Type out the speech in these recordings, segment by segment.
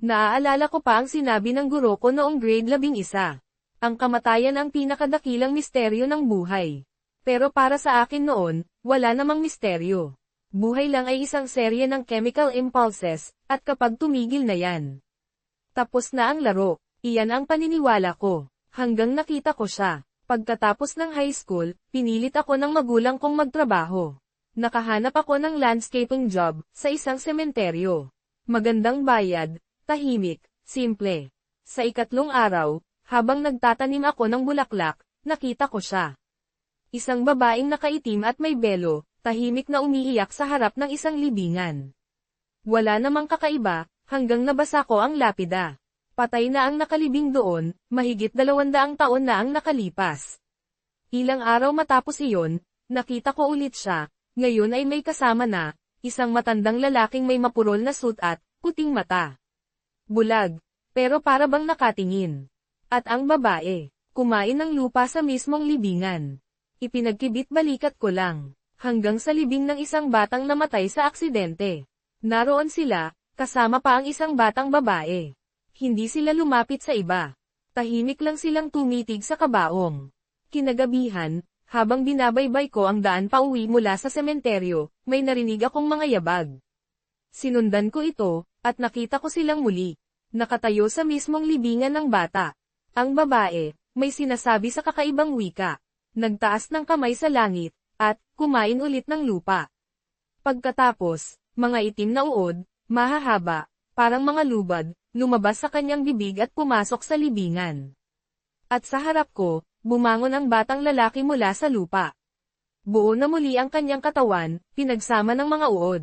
Naaalala ko pa ang sinabi ng guro ko noong grade 11. Ang kamatayan ang pinakadakilang misteryo ng buhay. Pero para sa akin noon, wala namang misteryo. Buhay lang ay isang serye ng chemical impulses, at kapag tumigil na yan. Tapos na ang laro, iyan ang paniniwala ko. Hanggang nakita ko siya. Pagkatapos ng high school, pinilit ako ng magulang kong magtrabaho. Nakahanap ako ng landscaping job, sa isang sementeryo. Magandang bayad, tahimik, simple. Sa ikatlong araw, habang nagtatanim ako ng bulaklak, nakita ko siya. Isang babaeng nakaitim at may belo, tahimik na umiiyak sa harap ng isang libingan. Wala namang kakaiba, hanggang nabasa ko ang lapida. Patay na ang nakalibing doon, mahigit dalawandaang taon na ang nakalipas. Ilang araw matapos iyon, nakita ko ulit siya, ngayon ay may kasama na, isang matandang lalaking may mapurol na suit at, puting mata. Bulag, pero para bang nakatingin. At ang babae, kumain ng lupa sa mismong libingan. Ipinagkibit balikat ko lang, hanggang sa libing ng isang batang namatay sa aksidente. Naroon sila, kasama pa ang isang batang babae. Hindi sila lumapit sa iba. Tahimik lang silang tumitig sa kabaong. Kinagabihan, habang binabaybay ko ang daan pauwi mula sa sementeryo, may narinig akong mga yabag. Sinundan ko ito, at nakita ko silang muli. Nakatayo sa mismong libingan ng bata. Ang babae, may sinasabi sa kakaibang wika. Nagtaas ng kamay sa langit, at, kumain ulit ng lupa. Pagkatapos, mga itim na uod, mahahaba, parang mga lubad, lumabas sa kanyang bibig at pumasok sa libingan. At sa harap ko, bumangon ang batang lalaki mula sa lupa. Buo na muli ang kanyang katawan, pinagsama ng mga uod.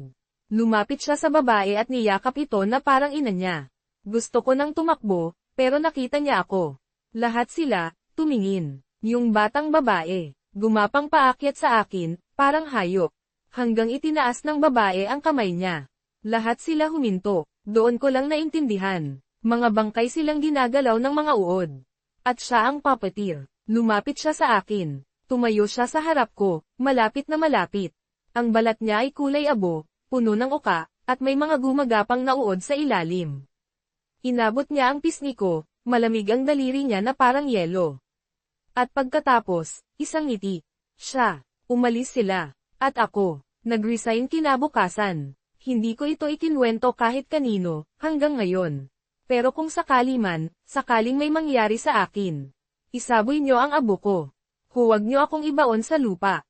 Lumapit siya sa babae at niyakap ito na parang ina niya. Gusto ko nang tumakbo, pero nakita niya ako. Lahat sila, tumingin. Yung batang babae, gumapang paakyat sa akin, parang hayop. Hanggang itinaas ng babae ang kamay niya. Lahat sila huminto. Doon ko lang naintindihan. Mga bangkay silang ginagalaw ng mga uod. At siya ang puppeteer. Lumapit siya sa akin. Tumayo siya sa harap ko, malapit na malapit. Ang balat niya ay kulay abo, puno ng uka, at may mga gumagapang na uod sa ilalim. Inabot niya ang pisngi malamig ang daliri niya na parang yelo. At pagkatapos, isang ngiti. Siya, umalis sila. At ako, nag-resign kinabukasan. Hindi ko ito ikinwento kahit kanino, hanggang ngayon. Pero kung sakali man, sakaling may mangyari sa akin. Isaboy niyo ang abo ko. Huwag niyo akong ibaon sa lupa.